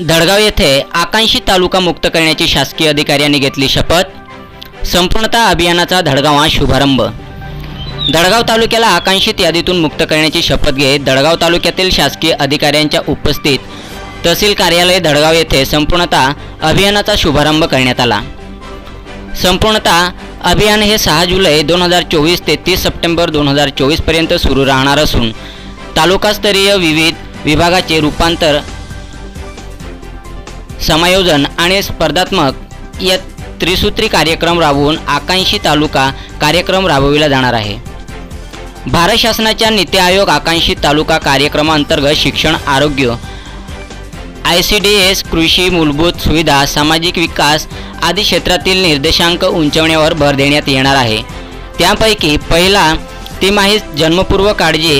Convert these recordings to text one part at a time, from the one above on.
धडगाव येथे आकांक्षी तालुका मुक्त करण्याची शासकीय अधिकाऱ्यांनी घेतली शपथ. संपूर्णतः अभियानाचा धडगावात शुभारंभ. दडगाव तालुक्याला आकांक्षित यादीतून मुक्त करण्याची शपथ घेत दडगाव तालुक्यातील शासकीय अधिकाऱ्यांच्या उपस्थित तहसील कार्यालय दडगाव येथे संपूर्णतः अभियानाचा शुभारंभ करण्यात आला. संपूर्णतः अभियान हे सहा जुलै दोन हजार चोवीस ते तीस सप्टेंबर दोन हजार चोवीसपर्यंत सुरू राहणार असून तालुकास्तरीय विविध विभागाचे रूपांतर समायोजन आणि स्पर्धात्मक या त्रिसूत्री कार्यक्रम राबवून आकांक्षी तालुका कार्यक्रम राबविला जाणार आहे. भारत शासनाच्या नीती आयोग आकांक्षी तालुका कार्यक्रमांतर्गत शिक्षण आरोग्य आय सी डी एस कृषी मूलभूत सुविधा सामाजिक विकास आदी क्षेत्रातील निर्देशांक उंचवण्यावर भर देण्यात येणार आहे. त्यापैकी पहिला तिमाहीत जन्मपूर्व काळजी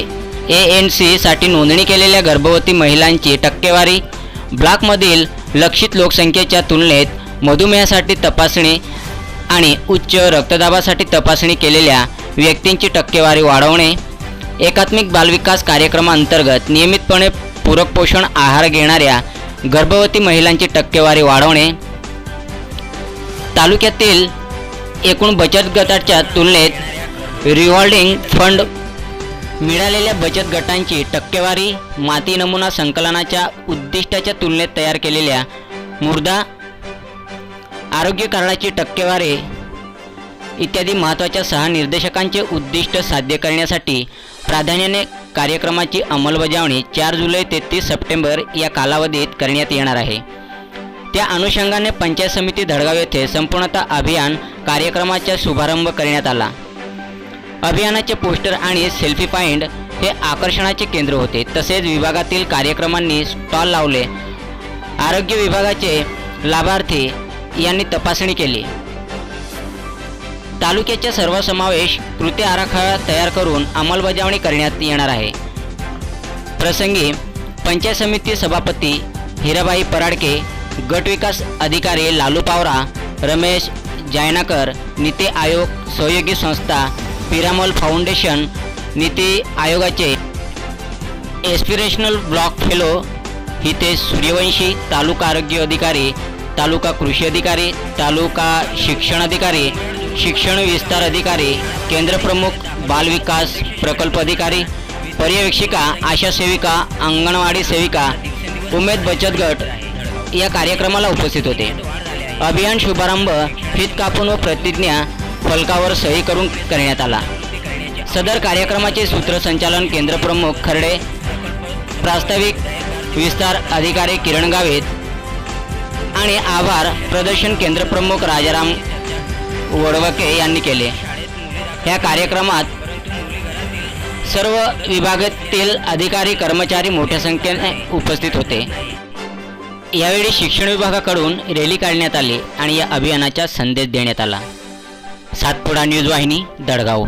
ए एन सीसाठी नोंदणी केलेल्या गर्भवती महिलांची टक्केवारी ब्लॉकमधील लक्षित लोकसंख्येच्या तुलनेत मधुमेहासाठी तपासणी आणि उच्च रक्तदाबासाठी तपासणी केलेल्या व्यक्तींची टक्केवारी वाढवणे एकात्मिक बालविकास कार्यक्रमाअंतर्गत नियमितपणे पूरक पोषण आहार घेणाऱ्या गर्भवती महिलांची टक्केवारी वाढवणे. तालुक्यातील एकूण बचत गटाच्या तुलनेत रिवॉर्डिंग फंड मिळालेल्या बचत गटांची टक्केवारी माती नमुना संकलनाच्या उद्दिष्टाच्या तुलनेत तयार केलेल्या मुर्दा आरोग्य कार्डाची टक्केवारी इत्यादी महत्त्वाच्या सहा निर्देशकांचे उद्दिष्ट साध्य करण्यासाठी प्राधान्याने कार्यक्रमाची अंमलबजावणी चार जुलै ते तीस सप्टेंबर या कालावधीत करण्यात येणार आहे. त्या अनुषंगाने पंचायत समिती धडगाव येथे संपूर्णतः अभियान कार्यक्रमाचा शुभारंभ करण्यात आला. अभियानाचे पोस्टर आणि सेल्फी पॉईंट हे आकर्षणाचे केंद्र होते. तसेच विभागातील कार्यक्रमांनी स्टॉल लावले. आरोग्य विभागाचे लाभार्थी यांनी तपासणी केली. तालुक्याच्या सर्वसमावेश कृती आराखडा तयार करून अंमलबजावणी करण्यात येणार आहे. प्रसंगी पंचायत समिती सभापती हिराबाई पराडके गटविकास अधिकारी लालू पावरा रमेश जायनाकर नीती आयोग सहयोगी संस्था पिरामल फाउंडेशन नीती आयोगाचे aspirational block fellow Hitesh Suryavanshi taluka आरोग्य अधिकारी तालुका कृषी अधिकारी तालुका शिक्षण अधिकारी शिक्षण विस्तार अधिकारी केंद्रप्रमुख बालविकास प्रकल्प अधिकारी पर्यवेक्षिका आशा सेविका अंगणवाडी सेविका उमेद बचत गट या कार्यक्रमाला उपस्थित होते. अभियान शुभारंभ हित कापून व प्रतिज्ञा फलकावर सही करून करण्यात आला. सदर कार्यक्रमाचे सूत्रसंचालन केंद्रप्रमुख खर्डे प्रास्ताविक विस्तार अधिकारी किरण गावित आणि आभार प्रदर्शन केंद्रप्रमुख राजाराम वडवके यांनी केले. या कार्यक्रमात सर्व विभागातील अधिकारी कर्मचारी मोठ्या संख्येने उपस्थित होते. यावेळी शिक्षण विभागाकडून रॅली काढण्यात आली आणि या अभियानाचा संदेश देण्यात आला. सातपुडा न्यूज वाहिनी दडगाव.